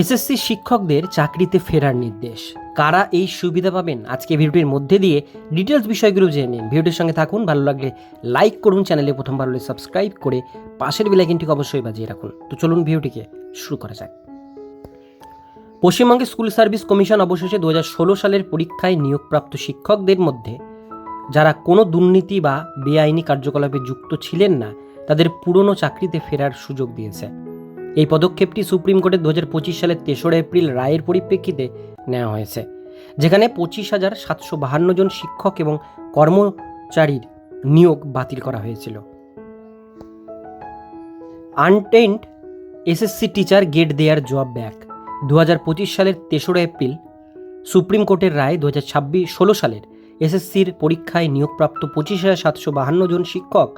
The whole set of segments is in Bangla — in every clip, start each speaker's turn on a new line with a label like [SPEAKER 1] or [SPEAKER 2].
[SPEAKER 1] এসএসসি শিক্ষকদের চাকরিতে ফেরার নির্দেশ। কারা এই সুবিধা পাবেন? আজকে ভিডিওটির মধ্যে দিয়ে ডিটেলস বিষয়গুলো জেনে নিন। ভিডিওটির সঙ্গে থাকুন, ভালো লাগলে লাইক করুন, চ্যানেলে প্রথমবার হলে সাবস্ক্রাইব করে পাশের বেলাইকিনটিকে অবশ্যই বাজিয়ে রাখুন। তো চলুন ভিডিওটিকে শুরু করা যাক। পশ্চিমবঙ্গের স্কুল সার্ভিস কমিশন অবশেষে দু হাজার ষোলো সালের পরীক্ষায় নিয়োগপ্রাপ্ত শিক্ষকদের মধ্যে যারা কোনো দুর্নীতি বা বেআইনি কার্যকলাপে যুক্ত ছিলেন না, তাদের পুরনো চাকরিতে ফেরার সুযোগ দিয়েছে। এই পদক্ষেপটি সুপ্রিম কোর্টের দু হাজার পঁচিশ সালের তেসরা এপ্রিল রায়ের পরিপ্রেক্ষিতে নেওয়া হয়েছে, যেখানে পঁচিশ হাজার সাতশো বাহান্ন জন শিক্ষক এবং কর্মচারীর নিয়োগ বাতিল করা হয়েছিল। Untainted SSC teacher get their job back দু হাজার পঁচিশ সালের তেসরা এপ্রিল সুপ্রিম কোর্টের রায় দু হাজার ছাব্বিশ ষোলো সালের এসএসসির পরীক্ষায় নিয়োগপ্রাপ্ত পঁচিশ হাজার সাতশো বাহান্ন জন শিক্ষক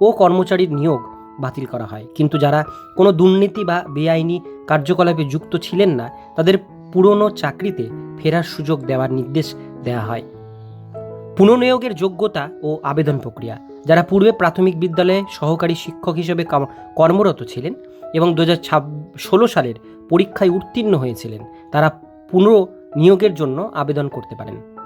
[SPEAKER 1] ও কর্মচারীর নিয়োগ বাতিল করা হয়। কিন্তু যারা কোনো দুর্নীতি বা বেআইনি কার্যকলাপে যুক্ত ছিলেন না, তাদের পুরনো চাকরিতে ফেরার সুযোগ দেওয়ার নির্দেশ দেওয়া হয়। পুনর্নিয়োগের যোগ্যতা ও আবেদন প্রক্রিয়া। যারা পূর্বে প্রাথমিক বিদ্যালয়ে সহকারী শিক্ষক হিসেবে কর্মরত ছিলেন এবং দু হাজার ষোলো সালের পরীক্ষায় উত্তীর্ণ হয়েছিলেন, তারা পুনর্নিয়োগের জন্য আবেদন করতে পারেন।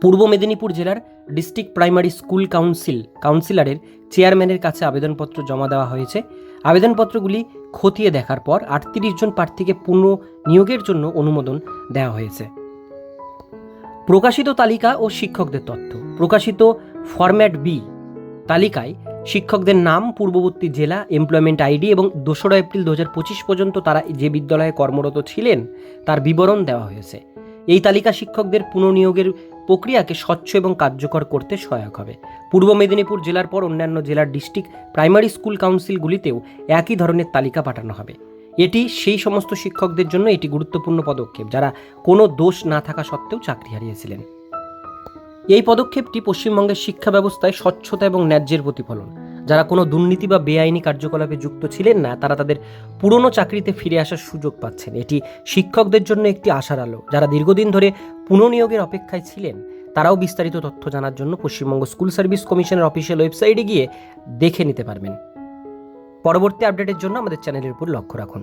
[SPEAKER 1] পূর্ব মেদিনীপুর জেলার ডিস্ট্রিক্ট প্রাইমারি স্কুল কাউন্সিল, কাউন্সিলরের চেয়ারম্যানের কাছে আবেদনপত্র জমা দেওয়া হয়েছে। আবেদনপত্রগুলি খতিয়ে দেখার পর আটত্রিশ জন প্রার্থীকে পুনঃ নিয়োগের জন্য অনুমোদন দেওয়া হয়েছে। প্রকাশিত তালিকা ও শিক্ষকদের তথ্য। প্রকাশিত ফরম্যাট বি তালিকায় শিক্ষকদের নাম, পূর্ববর্তী জেলা, এমপ্লয়মেন্ট আইডি এবং দোসরা এপ্রিল দু পর্যন্ত তারা যে বিদ্যালয়ে কর্মরত ছিলেন, তার বিবরণ দেওয়া হয়েছে। এই তালিকা শিক্ষকদের পুনর্নিয়োগের প্রক্রিয়াকে স্বচ্ছ এবং কার্যকর করতে সহায়ক হবে। পূর্ব মেদিনীপুর জেলার পর অন্যান্য জেলার ডিস্ট্রিক্ট প্রাইমারি স্কুল কাউন্সিলগুলিতেও একই ধরনের তালিকা পাঠানো হবে। এটি সেই সমস্ত শিক্ষকদের জন্য এটি গুরুত্বপূর্ণ পদক্ষেপ যারা কোনো দোষ না থাকা সত্ত্বেও চাকরি হারিয়েছিলেন। এই পদক্ষেপটি পশ্চিমবঙ্গের শিক্ষা ব্যবস্থায় স্বচ্ছতা এবং ন্যায্যের প্রতিফলন। যারা কোনো দুর্নীতি বা বেআইনি কার্যকলাপে যুক্ত ছিলেন না, তারা তাদের পুরনো চাকরিতে ফিরে আসার সুযোগ পাচ্ছেন। এটি শিক্ষকদের জন্য একটি আশার আলো, যারা দীর্ঘদিন ধরে পুনঃনিয়োগের অপেক্ষায় ছিলেন, তারাও বিস্তারিত তথ্য জানার জন্য পশ্চিমবঙ্গ স্কুল সার্ভিস কমিশনের অফিসিয়াল ওয়েবসাইটে গিয়ে দেখে নিতে পারবেন। পরবর্তী আপডেটের জন্য আমাদের চ্যানেলের উপর লক্ষ্য রাখুন।